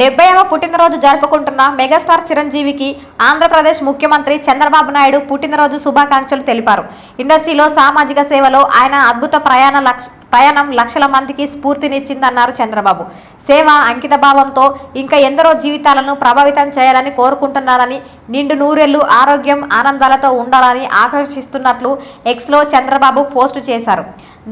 డెబ్బైవ పుట్టినరోజు జరుపుకుంటున్న మెగాస్టార్ చిరంజీవికి ఆంధ్రప్రదేశ్ ముఖ్యమంత్రి చంద్రబాబు నాయుడు పుట్టినరోజు శుభాకాంక్షలు తెలిపారు. ఇండస్ట్రీలో సామాజిక సేవలో ఆయన అద్భుత ప్రయాణ లక్ష ప్రయాణం లక్షల మందికి స్ఫూర్తినిచ్చిందన్నారు చంద్రబాబు. సేవ అంకితభావంతో ఇంకా ఎందరో జీవితాలను ప్రభావితం చేయాలని కోరుకుంటున్నారని నిండు నూరెళ్ళు ఆరోగ్యం ఆనందాలతో ఉండాలని ఆకర్షిస్తున్నట్లు ఎక్స్లో చంద్రబాబు పోస్టు చేశారు.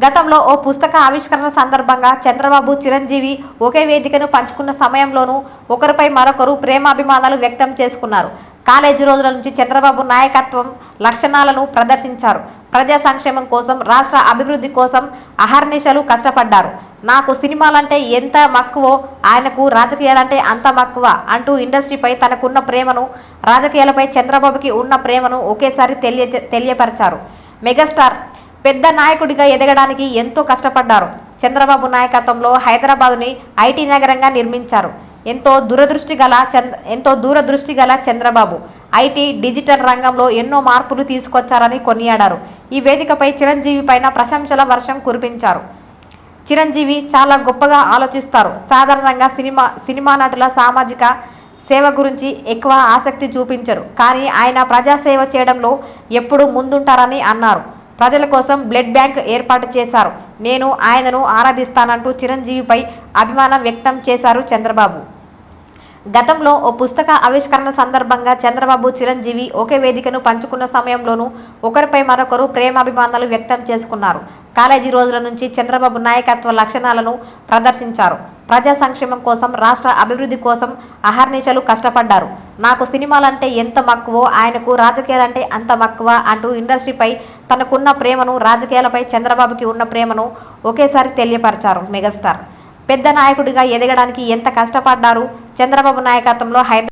గతంలో ఓ పుస్తక ఆవిష్కరణ సందర్భంగా చంద్రబాబు చిరంజీవి ఒకే వేదికను పంచుకున్న సమయంలోనూ ఒకరిపై మరొకరు ప్రేమాభిమానాలు వ్యక్తం చేసుకున్నారు. కాలేజీ రోజుల నుంచి చంద్రబాబు నాయకత్వం లక్షణాలను ప్రదర్శించారు. ప్రజా సంక్షేమం కోసం రాష్ట్ర అభివృద్ధి కోసం అహర్నిశలు కష్టపడ్డారు. నాకు సినిమాలంటే ఎంత మక్కువో ఆయనకు రాజకీయాలంటే అంత మక్కువ అంటూ ఇండస్ట్రీపై తనకున్న ప్రేమను రాజకీయాలపై చంద్రబాబుకి ఉన్న ప్రేమను ఒకేసారి తెలియ తెలియపరిచారు. మెగాస్టార్ పెద్ద నాయకుడిగా ఎదగడానికి ఎంతో కష్టపడ్డారు. చంద్రబాబు నాయకత్వంలో హైదరాబాదుని ఐటీ నగరంగా నిర్మించారు. ఎంతో దూరదృష్టి గల చంద్ర ఎంతో దూరదృష్టి గల చంద్రబాబు. ఐటీ డిజిటల్ రంగంలో ఎన్నో మార్పులు తీసుకొచ్చారని కొనియాడారు. ఈ వేదికపై చిరంజీవి పైన ప్రశంసల వర్షం కురిపించారు. చిరంజీవి చాలా గొప్పగా ఆలోచిస్తారు. సాధారణంగా సినిమా సినిమా నటుల సామాజిక సేవ గురించి ఎక్కువ ఆసక్తి చూపించరు. కానీ ఆయన ప్రజాసేవ చేయడంలో ఎప్పుడూ ముందుంటారని అన్నారు. ప్రజల కోసం బ్లడ్ బ్యాంక్ ఏర్పాటు చేశారు. నేను ఆయనను ఆరాధిస్తానంటూ చిరంజీవిపై అభిమానం వ్యక్తం చేశారు చంద్రబాబు. గతంలో ఓ పుస్తక ఆవిష్కరణ సందర్భంగా చంద్రబాబు చిరంజీవి ఒకే వేదికను పంచుకున్న సమయంలోనూ ఒకరిపై మరొకరు ప్రేమాభిమానాలు వ్యక్తం చేసుకున్నారు. కాలేజీ రోజుల నుంచి చంద్రబాబు నాయకత్వ లక్షణాలను ప్రదర్శించారు. ప్రజా సంక్షేమం కోసం రాష్ట్ర అభివృద్ధి కోసం అహర్నిశలు కష్టపడ్డారు. నాకు సినిమాలంటే ఎంత మక్కువో ఆయనకు రాజకీయాలంటే అంత మక్కువ అంటూ ఇండస్ట్రీపై తనకున్న ప్రేమను రాజకీయాలపై చంద్రబాబుకి ఉన్న ప్రేమను ఒకేసారి తెలియపరిచారు మెగాస్టార్. పెద్ద నాయకుడిగా ఎదగడానికి ఎంత కష్టపడ్డారు? చంద్రబాబు నాయకత్వంలో హైదరాబాద్